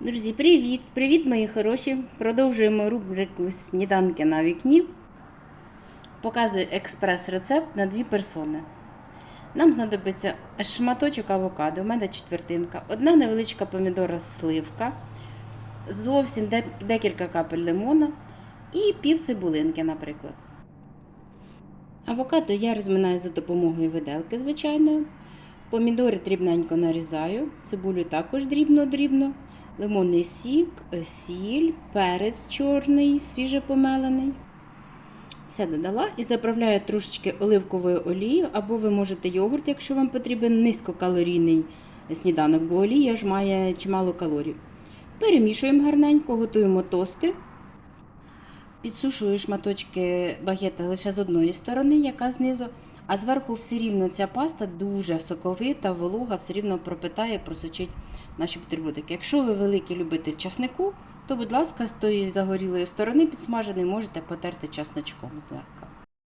Друзі, привіт! Привіт, мої хороші! Продовжуємо рубрику Сніданки на вікні. Показую експрес-рецепт на дві персони. Нам знадобиться шматочок авокадо, у мене четвертинка, одна невеличка помідора сливка, зовсім декілька капель лимона і пів цибулинки, наприклад. Авокадо я розминаю за допомогою виделки, звичайно. Помідори дрібненько нарізаю, цибулю також дрібно-дрібно, лимонний сік, е, сіль, перець чорний, свіжепомелений. Все додала і заправляю трошечки оливковою олією, або ви можете йогурт, якщо вам потрібен низькокалорійний сніданок, бо олія ж має чимало калорій. Перемішуємо гарненько, готуємо тости. Підсушую шматочки багета лише з одної сторони, яка знизу, а зверху все рівно ця паста дуже соковита, волога, все рівно пропитає, просочить наші бутербродики. Якщо ви великий любитель часнику, то, будь ласка, з тої загорілої сторони підсмажений можете потерти часничком злегка.